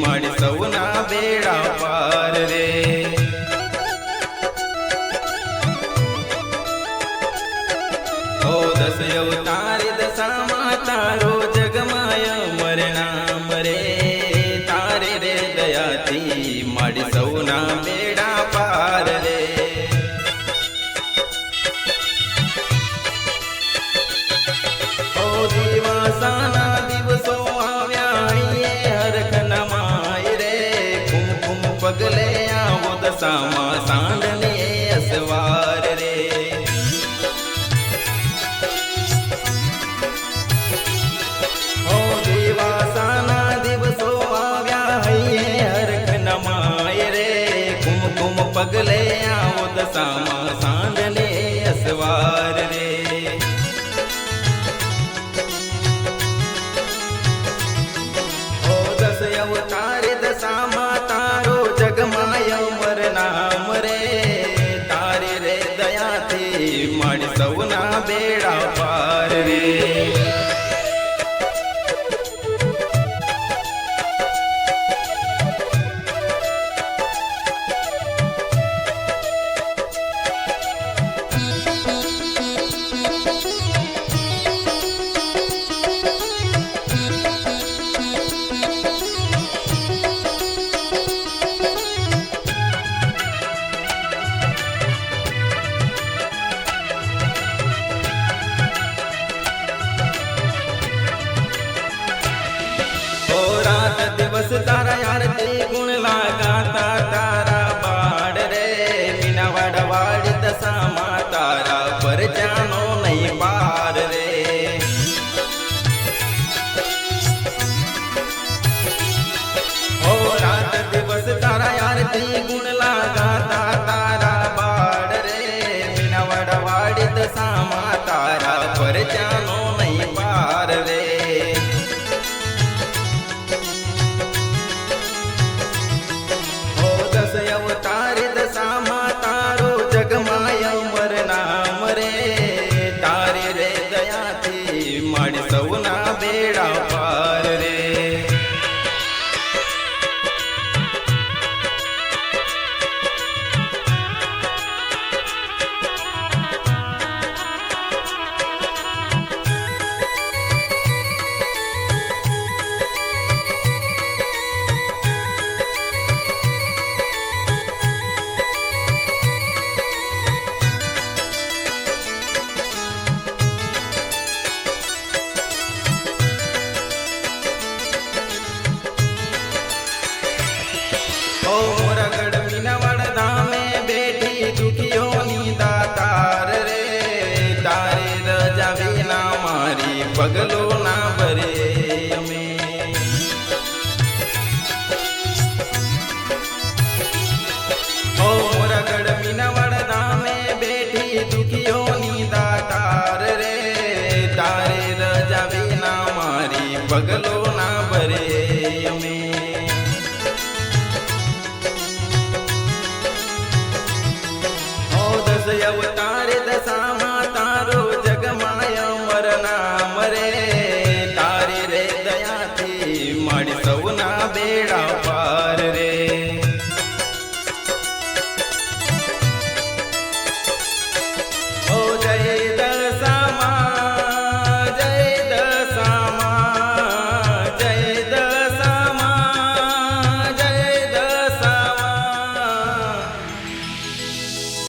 મળી સૌના બેડા પાર રે. ઓ દસ અવતાર દશામાં તારો આવો સાંજને અસવાર રે ઓ દસ અવતાર દશામાં તારો જગમાય અમર નામ રે તારી રે દયાથી સૌના બેડા દિવસ તારા આરતી ગુણ લાગાતા તારા બાળ રે. મીના વાડ વાડી દશામાં તારા પર જાનો નહીં પાર રે. ઓ રાત દિવસ તારા આરતી ગુણ લાગાતા તારા બાળ રે. મીના વાડ વાડી દશામાં તારા પર જાનો દયાથી પગલો ના ભરે અમે ઓ મોરગઢ મીનાવાડ ધામે બેઠી દુખીઓની દાતાર રે તારે રજા વિના મારી પગલો